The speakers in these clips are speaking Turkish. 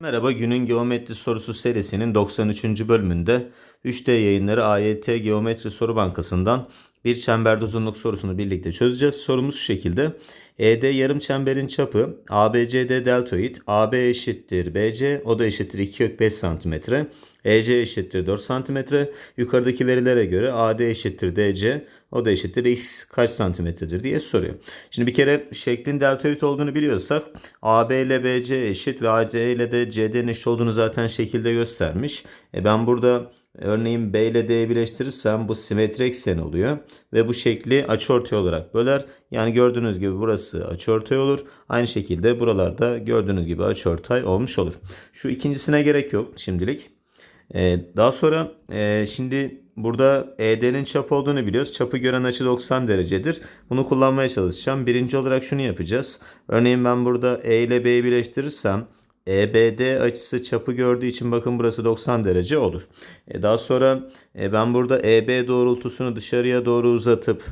Merhaba, günün geometri sorusu serisinin 93. bölümünde 3D yayınları AYT Geometri Soru Bankası'ndan bir çemberde uzunluk sorusunu birlikte çözeceğiz. Sorumuz şu şekilde. ED yarım çemberin çapı ABCD deltoid, AB eşittir BC, o da eşittir 2 kök 5 cm. EC eşittir 4 cm. Yukarıdaki verilere göre AD eşittir DC, o da eşittir x kaç santimetredir diye soruyor. Şimdi bir kere şeklin deltoid olduğunu biliyorsak AB ile BC eşit ve AC ile de CD'nin eşit olduğunu zaten şekilde göstermiş. E ben burada örneğin B ile D'yi birleştirirsem bu simetri eksen oluyor. Ve bu şekli açıortay olarak böler. Yani gördüğünüz gibi burası açıortay olur. Aynı şekilde buralarda gördüğünüz gibi açıortay olmuş olur. Şu ikincisine gerek yok şimdilik. Ee, daha sonra e, şimdi burada ED'nin çapı olduğunu biliyoruz. Çapı gören açı 90 derecedir. Bunu kullanmaya çalışacağım. Birinci olarak şunu yapacağız. Örneğin ben burada E ile B'yi birleştirirsem EBD açısı çapı gördüğü için bakın burası 90 derece olur. E, daha sonra e, ben burada EB doğrultusunu dışarıya doğru uzatıp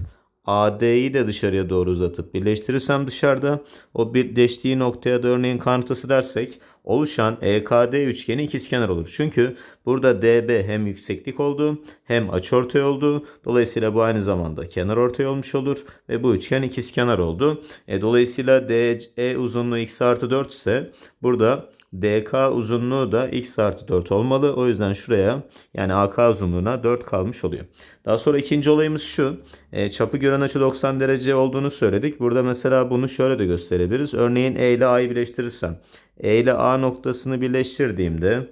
AD'yi de dışarıya doğru uzatıp birleştirirsem dışarıda o birleştiği noktaya da örneğin kanıtası dersek oluşan EKD üçgeni ikizkenar olur. Çünkü burada DB hem yükseklik oldu hem açıortay oldu. Dolayısıyla bu aynı zamanda kenar ortay olmuş olur ve bu üçgen ikizkenar oldu. E, dolayısıyla DE uzunluğu x artı 4 ise burada DK uzunluğu da x artı 4 olmalı. O yüzden şuraya yani AK uzunluğuna 4 kalmış oluyor. Daha sonra ikinci olayımız şu. E, çapı gören açı 90 derece olduğunu söyledik. Burada mesela bunu şöyle de gösterebiliriz. Örneğin E ile A'yı birleştirirsem. E ile A noktasını birleştirdiğimde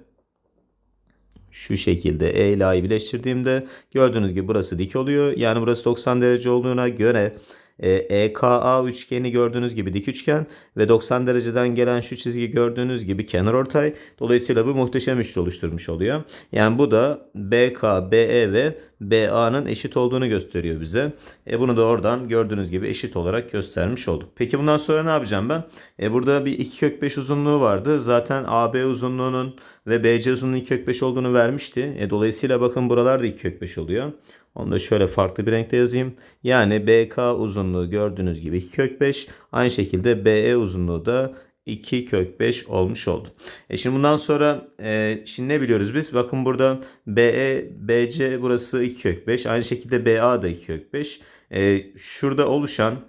şu şekilde E ile A'yı birleştirdiğimde gördüğünüz gibi burası dik oluyor. Yani burası 90 derece olduğuna göre e, EKA üçgeni gördüğünüz gibi dik üçgen ve 90 dereceden gelen şu çizgi gördüğünüz gibi kenar ortay. Dolayısıyla bu muhteşem üçlü oluşturmuş oluyor. Yani bu da BK, BE ve BA'nın eşit olduğunu gösteriyor bize. E, bunu da oradan gördüğünüz gibi eşit olarak göstermiş olduk. Peki bundan sonra ne yapacağım ben? E, burada bir 2 kök 5 uzunluğu vardı. Zaten AB uzunluğunun ve BC uzunluğunun 2 kök 5 olduğunu vermişti. E, dolayısıyla bakın buralar da 2 kök 5 oluyor. Onu da şöyle farklı bir renkte yazayım. Yani BK uzunluğu gördüğünüz gibi 2 kök 5. Aynı şekilde BE uzunluğu da 2 kök 5 olmuş oldu. E şimdi bundan sonra e, şimdi ne biliyoruz biz? Bakın burada BE, BC burası 2 kök 5. Aynı şekilde BA da 2 kök 5. E, şurada oluşan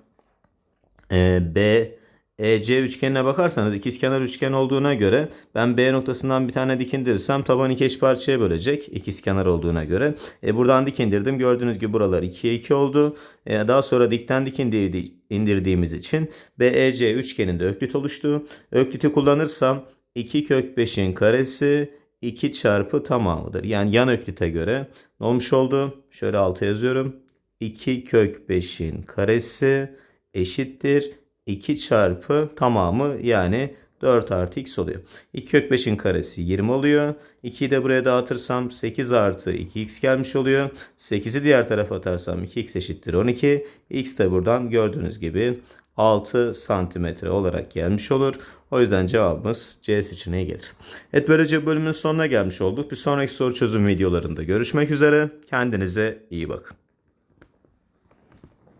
e, B EC üçgenine bakarsanız ikizkenar üçgen olduğuna göre ben B noktasından bir tane dik indirirsem taban iki eş parçaya bölecek ikizkenar olduğuna göre. E buradan dik indirdim. Gördüğünüz gibi buralar 2'ye 2 oldu. E daha sonra dikten dik indirdi, indirdiğimiz için BEC üçgeninde öklit oluştu. Ökliti kullanırsam 2 kök 5'in karesi 2 çarpı tamamıdır. Yani yan öklite göre ne olmuş oldu? Şöyle alta yazıyorum. 2 kök 5'in karesi eşittir 2 çarpı tamamı yani 4 artı x oluyor. 2 kök 5'in karesi 20 oluyor. 2'yi de buraya dağıtırsam 8 artı 2x gelmiş oluyor. 8'i diğer tarafa atarsam 2x eşittir 12. x de buradan gördüğünüz gibi 6 santimetre olarak gelmiş olur. O yüzden cevabımız C seçeneği gelir. Evet böylece bölümün sonuna gelmiş olduk. Bir sonraki soru çözüm videolarında görüşmek üzere. Kendinize iyi bakın.